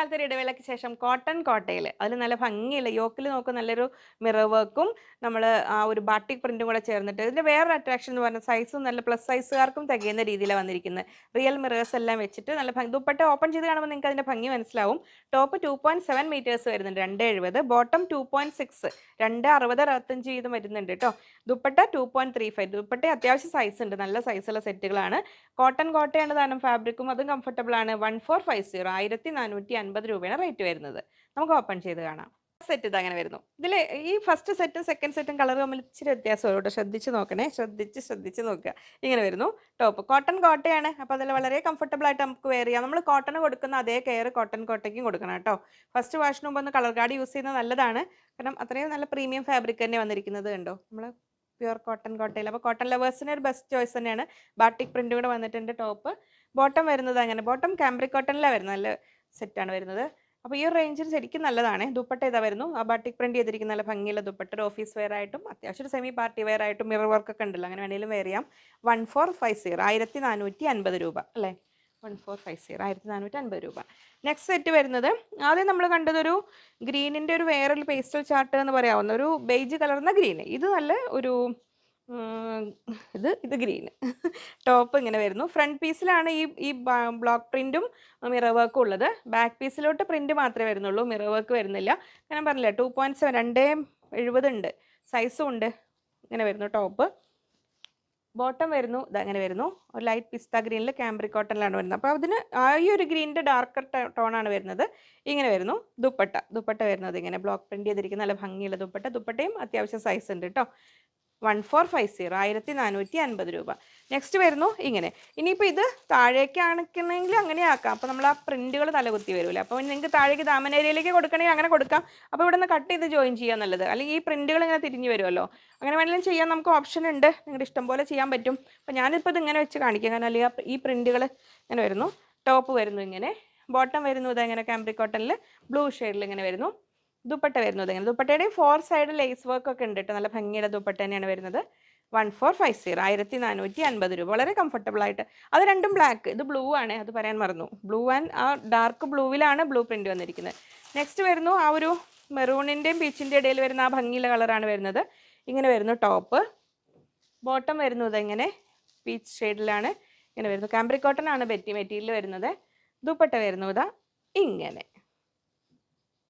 കാലത്തെ ഒരു ഇടവേളയ്ക്ക് ശേഷം കോട്ടൺ കോട്ടയിൽ അതിൽ നല്ല ഭംഗിയുള്ള യോക്കിൽ നോക്കും നല്ലൊരു മിറർ വർക്കും നമ്മൾ ആ ഒരു ബാട്ടിക് പ്രിന്റും കൂടെ ചേർന്നിട്ട് ഇതിന്റെ വേറൊരു അട്രാക്ഷൻ എന്ന് പറഞ്ഞാൽ സൈസും നല്ല പ്ലസ് സൈസുകാർക്കും തികയുന്ന രീതിയിലാണ് വന്നിരിക്കുന്നത്. റിയൽ മിറേഴ്സ് എല്ലാം വെച്ചിട്ട് നല്ല ഭംഗി ദുപ്പട്ട ഓപ്പൺ ചെയ്ത് കാണുമ്പോൾ നിങ്ങൾക്ക് അതിന്റെ ഭംഗി മനസ്സിലാവും. Top two point seven metres വരുന്നുണ്ട് രണ്ട് എഴുപത്. ബോട്ടം ടു പോയിന്റ് സിക്സ് രണ്ട് അറുപത് അറുപത്തഞ്ച് വീതം വരുന്നുണ്ട് കേട്ടോ dupatta two point three five dupatta അത്യാവശ്യം സൈസ് ഉണ്ട് നല്ല സൈസുള്ള സെറ്റുകളാണ് കോട്ടൺ കോട്ടയാണ് താനും ഫാബ്രിക്കും അതും കംഫർട്ടബിൾ ആണ്. വൺ ഫോർ ഫൈവ് സീറോ ആയിരത്തി നാനൂറ്റി അൻപത് രൂപയാണ് റേറ്റ് വരുന്നത്. നമുക്ക് ഓപ്പൺ ചെയ്ത് കാണാം. സെറ്റ് ഇത് അങ്ങനെ വരുന്നു. ഇതിൽ ഈ ഫസ്റ്റ് സെറ്റും സെക്കൻഡ് സെറ്റും കളർ തമ്മിൽ ഇച്ചിരി വ്യത്യാസം കേട്ടോ. ശ്രദ്ധിച്ച് നോക്കണേ. ശ്രദ്ധിച്ച് ശ്രദ്ധിച്ച് നോക്കുക. ഇങ്ങനെ വരുന്നു. ടോപ്പ് കോട്ടൺ കോട്ടയാണ്. അപ്പോൾ അതിൽ വളരെ കംഫർട്ടബിൾ ആയിട്ട് നമുക്ക് വെയർ ചെയ്യാം. നമ്മൾ കോട്ടൺ കൊടുക്കുന്ന അതേ കെയർ കോട്ടൺ കോട്ടയ്ക്കും കൊടുക്കണം കേട്ടോ. ഫസ്റ്റ് വാഷിന് മുമ്പ് ഒന്ന് കളർ കാർഡ് യൂസ് ചെയ്യുന്നത് നല്ലതാണ്. കാരണം അത്രയും നല്ല പ്രീമിയം ഫാബ്രിക് തന്നെ വന്നിരിക്കുന്നത് കണ്ടോ? നമ്മൾ പ്യുവർ കോട്ടൺ കോട്ടയിൽ. അപ്പോൾ കോട്ടൺ ലവേഴ്സിന് ഒരു ബെസ്റ്റ് ചോയ്സ് തന്നെയാണ്. ബാട്ടിക് പ്രിന്റ് കൂടെ വന്നിട്ടുണ്ട് ടോപ്പ് ബോട്ടം വരുന്നത് അങ്ങനെ. ബോട്ടം കാംബ്രിക് കോട്ടണിലാണ് വരുന്നത്. നല്ല സെറ്റാണ് വരുന്നത്. അപ്പോൾ ഈ ഒരു റേഞ്ചിൽ ശരിക്കും നല്ലതാണ്. ദുപ്പട്ട ഇതാ വരുന്നു. ആ ബാട്ടിക് പ്രിന്റ് ചെയ്തിരിക്കുന്ന നല്ല ഭംഗിയുള്ള ദുപ്പട്ട ഒരു ഓഫീസ് വെയർ ആയിട്ടും അത്യാവശ്യം ഒരു സെമി പാർട്ടി വെയർ ആയിട്ടും മിറർ വർക്ക് ഒക്കെ ഉണ്ടല്ലോ. അങ്ങനെ വേണമെങ്കിലും വെയർ ചെയ്യാം. വൺ ഫോർ ഫൈവ് സീറോ ആയിരത്തി നാനൂറ്റി അൻപത് രൂപ അല്ലേ? വൺ ഫോർ ഫൈവ് സീറോ ആയിരത്തി നാനൂറ്റി അൻപത് രൂപ. നെക്സ്റ്റ് സെറ്റ് വരുന്നത് ആദ്യം നമ്മൾ കണ്ടതൊരു ഗ്രീനിന്റെ ഒരു വേറൊരു പേസ്റ്റൽ ചാർട്ട് എന്ന് പറയാവുന്ന ഒരു ബേജ് കലർന്ന ഗ്രീൻ ഇത് നല്ല ഒരു ഇത് ഇത് ഗ്രീൻ. ടോപ്പ് ഇങ്ങനെ വരുന്നു. ഫ്രണ്ട് പീസിലാണ് ഈ ഈ ബ്ലോക്ക് പ്രിന്റും മിറർ വർക്കും ഉള്ളത്. ബാക്ക് പീസിലോട്ട് പ്രിന്റ് മാത്രമേ വരുന്നുള്ളൂ. മിറർ വർക്ക് വരുന്നില്ല. ഞാൻ പറഞ്ഞില്ല ടു പോയിന്റ് സെവൻ രണ്ടേ എഴുപത് ഉണ്ട്. സൈസും ഉണ്ട്. ഇങ്ങനെ വരുന്നു ടോപ്പ്. ബോട്ടം വരുന്നു. ഇത് അങ്ങനെ വരുന്നു. ഒരു ലൈറ്റ് പിസ്ത ഗ്രീനിൽ ക്യാമ്പറി കോട്ടണിലാണ് വരുന്നത്. അപ്പോൾ അതിന് ആ ഈ ഒരു ഗ്രീനിന്റെ ഡാർക്കർ ടോണാണ് വരുന്നത്. ഇങ്ങനെ വരുന്നു. ദുപ്പട്ട. ദുപ്പട്ട വരുന്നത് ഇങ്ങനെ. ബ്ലോക്ക് പ്രിന്റ് ചെയ്തിരിക്കുന്ന നല്ല ഭംഗിയുള്ള ദുപ്പട്ട. ദുപ്പട്ടയും അത്യാവശ്യം സൈസ് ഉണ്ട് കേട്ടോ. വൺ ഫോർ ഫൈവ് സീറോ ആയിരത്തി നാനൂറ്റി അൻപത് രൂപ. നെക്സ്റ്റ് വരുന്നു ഇങ്ങനെ. ഇനിയിപ്പോൾ ഇത് താഴേക്ക് അണക്കുന്നെങ്കിൽ അങ്ങനെ ആക്കാം. അപ്പോൾ നമ്മൾ ആ പ്രിന്റുകൾ തലകുത്തി വരില്ല? അപ്പോൾ നിങ്ങൾക്ക് താഴേക്ക് ദാമൻ ഏരിയയിലേക്ക് കൊടുക്കണമെങ്കിൽ അങ്ങനെ കൊടുക്കാം. അപ്പോൾ ഇവിടെ നിന്ന് കട്ട് ചെയ്ത് ജോയിൻ ചെയ്യാൻ നല്ലത്. അല്ലെങ്കിൽ ഈ പ്രിന്റുകൾ ഇങ്ങനെ തിരിഞ്ഞ് വരുമല്ലോ അങ്ങനെ വേണമെങ്കിലും ചെയ്യാൻ നമുക്ക് ഓപ്ഷൻ ഉണ്ട്. നിങ്ങളുടെ ഇഷ്ടം പോലെ ചെയ്യാൻ പറ്റും. അപ്പോൾ ഞാനിപ്പോൾ ഇത് ഇങ്ങനെ വെച്ച് കാണിക്കാം. കാരണം അല്ലെങ്കിൽ ഈ പ്രിന്റുകൾ ഇങ്ങനെ വരുന്നു. ടോപ്പ് വരുന്നു ഇങ്ങനെ. ബോട്ടം വരുന്നു ഇതെങ്ങനെ കാംബ്രിക് കോട്ടണിൽ ബ്ലൂ ഷെയ്ഡിൽ ഇങ്ങനെ വരുന്നു. ദുപ്പട്ട വരുന്നത് ഇങ്ങനെ. ദുപ്പട്ടയുടെയും ഫോർ സൈഡ് ലേസ് വർക്ക് ഒക്കെ ഉണ്ട് കേട്ടോ നല്ല ഭംഗിയുടെ ദുപ്പട്ട തന്നെയാണ് വരുന്നത്. വൺ ഫോർ ഫൈവ് സീറോ ആയിരത്തി നാനൂറ്റി അൻപത് രൂപ. വളരെ കംഫർട്ടബിൾ ആയിട്ട്. അത് രണ്ടും ബ്ലാക്ക് ഇത് ബ്ലൂ ആണ്. അത് പറയാൻ മറന്നു. ബ്ലൂ ആൻഡ് ആ ഡാർക്ക് ബ്ലൂവിലാണ് ബ്ലൂ പ്രിന്റ് വന്നിരിക്കുന്നത്. നെക്സ്റ്റ് വരുന്നു ആ ഒരു മെറൂണിന്റെയും ബീച്ചിന്റെ ഇടയിൽ വരുന്ന ആ ഭംഗിയുള്ള കളറാണ് വരുന്നത്. ഇങ്ങനെ വരുന്നു ടോപ്പ് ബോട്ടം വരുന്നത് ഇങ്ങനെ. പീച്ച് ഷെയ്ഡിലാണ് ഇങ്ങനെ വരുന്നു. കാംബ്രിക് കോട്ടൺ ആണ് ബെറ്റി മെറ്റീരിയൽ വരുന്നത്. ദുപ്പട്ട വരുന്നു ഇതാ ഇങ്ങനെ.